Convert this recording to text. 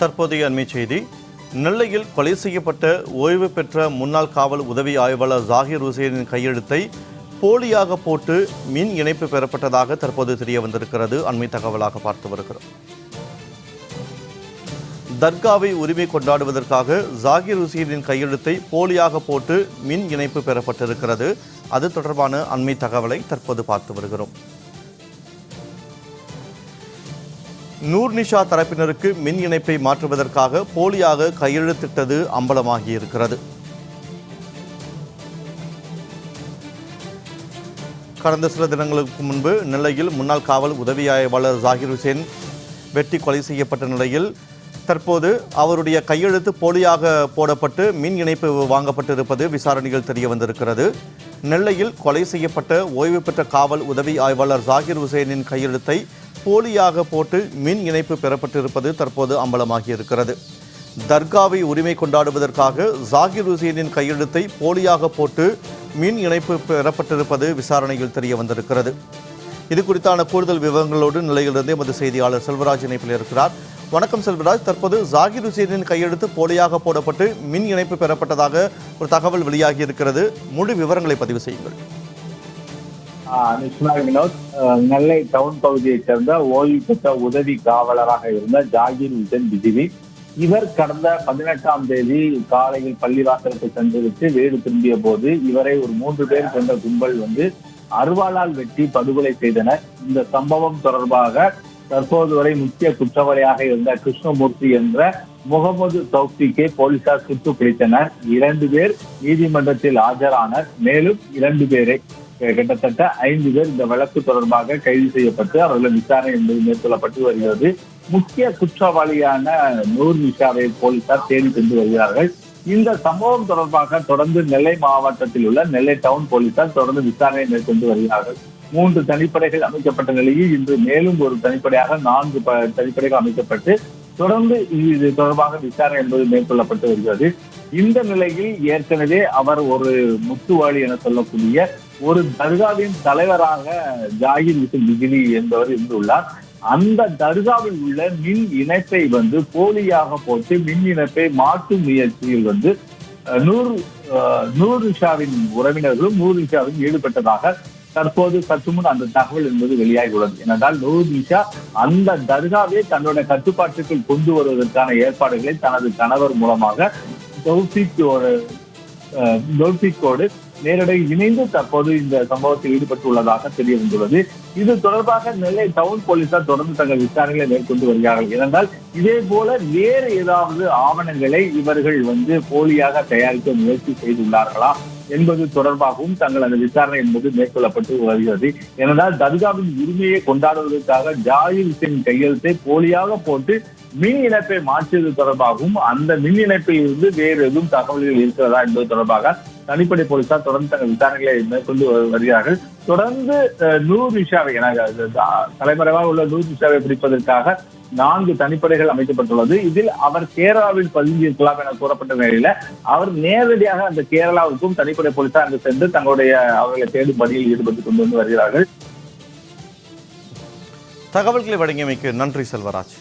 தற்போதைய அண்மை செய்தி. நெல்லையில் கொலை செய்யப்பட்ட ஓய்வு பெற்ற முன்னாள் காவல் உதவி ஆய்வாளர் ஜாகிர் ஹுசேனின் கையெழுத்தை போலியாக போட்டு மின் இணைப்பு பெறப்பட்டதாக தற்போது தெரிய வந்திருக்கிறது. அண்மை தகவலாக பார்த்து வருகிறோம். தர்காவை உரிமை கொண்டாடுவதற்காக ஜாகிர் ஹுசேனின் கையெழுத்தை போலியாக போட்டு மின் இணைப்பு பெறப்பட்டிருக்கிறது. அது தொடர்பான அண்மை தகவலை தற்போது பார்த்து வருகிறோம். நூர்னிஷா தரப்பினருக்கு மின் இணைப்பை மாற்றுவதற்காக போலியாக கையெழுத்திட்டது அம்பலமாகியிருக்கிறது. கடந்த சில தினங்களுக்கு முன்பு நெல்லையில் முன்னாள் காவல் உதவி ஆய்வாளர் ஜாகிர் ஹுசேன் வெட்டி கொலை செய்யப்பட்ட நிலையில் தற்போது அவருடைய கையெழுத்து போலியாக போடப்பட்டு மின் இணைப்பு வாங்கப்பட்டிருப்பது விசாரணையில் தெரிய வந்திருக்கிறது. நெல்லையில் கொலை செய்யப்பட்ட ஓய்வு பெற்ற காவல் உதவி ஆய்வாளர் ஜாகிர் ஹுசேனின் கையெழுத்தை போலியாக போட்டு மின் இணைப்பு பெறப்பட்டிருப்பது தற்போது அம்பலமாகியிருக்கிறது. தர்காவை உரிமை கொண்டாடுவதற்காக ஜாகிர் ஹுசேனின் கையெழுத்தை போலியாக போட்டு மின் இணைப்பு பெறப்பட்டிருப்பது விசாரணையில் தெரிய வந்திருக்கிறது. இது குறித்தான கூடுதல் விவரங்களோடு நிலையிலிருந்து எமது செய்தியாளர் செல்வராஜ் இணைப்பில் இருக்கிறார். வணக்கம் செல்வராஜ். தற்போது ஜாகிர் ஹுசேனின் கையெழுத்து போலியாக போடப்பட்டு மின் இணைப்பு பெறப்பட்டதாக ஒரு தகவல் வெளியாகி இருக்கிறது முழு விவரங்களை பதிவு செய்யுங்கள். நிஷ்மா வினோத். நெல்லை டவுன் பகுதியைச் சேர்ந்த ஓய்வு பெற்ற உதவி காவலராக இருந்த ஜாகிர் உசேன் பிஜிவி. இவர் கடந்த பதினெட்டாம் தேதி காலையில் பள்ளிவாசலுக்கு சென்றுவிட்டு வீடு திரும்பிய போது இவரை ஒரு மூன்று பேர் கொண்ட கும்பல் வந்து அருவாளால் வெட்டி படுகொலை செய்தனர். இந்த சம்பவம் தொடர்பாக தற்போது வரை முக்கிய குற்றவாளியாக இருந்த கிருஷ்ணமூர்த்தி என்ற முகமது தௌஃபிக்கை போலீசார் சுட்டு பிடித்தனர். இரண்டு பேர் நீதிமன்றத்தில் ஆஜரானர். மேலும் இரண்டு பேரை கிட்டத்தட்ட ஐந்து பேர் இந்த வழக்கு தொடர்பாக கைது செய்யப்பட்டு அவர்கள் விசாரணை என்பது மேற்கொள்ளப்பட்டு வருகிறது. முக்கிய குற்றவாளியான நூர் நிஷாவை போலீசார் தேடி சென்று வருகிறார்கள். இந்த சம்பவம் தொடர்பாக தொடர்ந்து நெல்லை மாவட்டத்தில் உள்ள நெல்லை டவுன் போலீசார் தொடர்ந்து விசாரணை மேற்கொண்டு வருகிறார்கள். மூன்று தனிப்படைகள் அமைக்கப்பட்ட நிலையில் இன்று மேலும் ஒரு தனிப்படையாக நான்கு ப- தனிப்படைகள் அமைக்கப்பட்டு தொடர்ந்து இது தொடர்பாக விசாரணை என்பது மேற்கொள்ளப்பட்டு வருகிறது. இந்த நிலையில் ஏற்கனவே அவர் ஒரு முத்துவாளி என சொல்லக்கூடிய ஒரு தர்காவின் தலைவராக ஜாகிர் ஹுசன் பிஜிலி என்பவர் இருந்துள்ளார். அந்த தர்காவில் உள்ள மின் இணைப்பை வந்து போலியாக போட்டு மின் இணைப்பை மாற்றும் முயற்சியில் வந்து நூறு நூர் அஹ், உறவினர்களும் நூர் நிஷாவில் ஈடுபட்டதாக தற்போது சற்று முன் அந்த தகவல் என்பது வெளியாகி உள்ளது ஏனென்றால் நூர் நிஷா அந்த தர்காவை தன்னுடைய கட்டுப்பாட்டுக்குள் கொண்டு வருவதற்கான ஏற்பாடுகளை தனது கணவர் மூலமாக தௌசிக்கோடு அஹ், தௌசிக்கோடு நேரடி இணைந்து தற்போது இந்த சம்பவத்தில் ஈடுபட்டுள்ளதாக தெரிய வந்துள்ளது இது தொடர்பாக நெல்லை டவுன் போலீசார் தொடர்ந்து தங்கள் விசாரணைகளை மேற்கொண்டு வருகிறார்கள். ஏனென்றால் இதே போல வேறு ஏதாவது ஆவணங்களை இவர்கள் வந்து போலியாக தயாரிக்க முயற்சி செய்துள்ளார்களா என்பது தொடர்பாகவும் தங்கள் அந்த விசாரணை என்பது மேற்கொள்ளப்பட்டு வருகிறது. ஏனென்றால் தர்காவின் உரிமையை கொண்டாடுவதற்காக ஜாகிர் சிங் கையெழுத்தை போலியாக போட்டு மின் இணைப்பை மாற்றியது தொடர்பாகவும் அந்த மின் இணைப்பில் இருந்து வேறு எதுவும் தகவல்கள் இருக்கிறதா என்பது தொடர்பாக தனிப்படை போலீசார் தொடர்ந்து தங்கள் விசாரணைகளை மேற்கொண்டு வருகிறார்கள். தொடர்ந்து அஹ், நூர் நிஷாவை என தலைமறைவாக உள்ள நூர் நிஷாவை பிடிப்பதற்காக நான்கு தனிப்படைகள் அமைக்கப்பட்டுள்ளது. இதில் அவர் கேரளாவில் பதுங்கியிருக்கலாம் என கூறப்பட்ட நிலையில அவர் நேரடியாக அந்த கேரளாவுக்கும் தனிப்படை போலீசார் அங்கு சென்று தங்களுடைய அவர்களை தேடும் பணியில் ஈடுபட்டு கொண்டு வந்து வருகிறார்கள். தகவல்களை வழங்கியமைக்கு நன்றி செல்வராஜ்.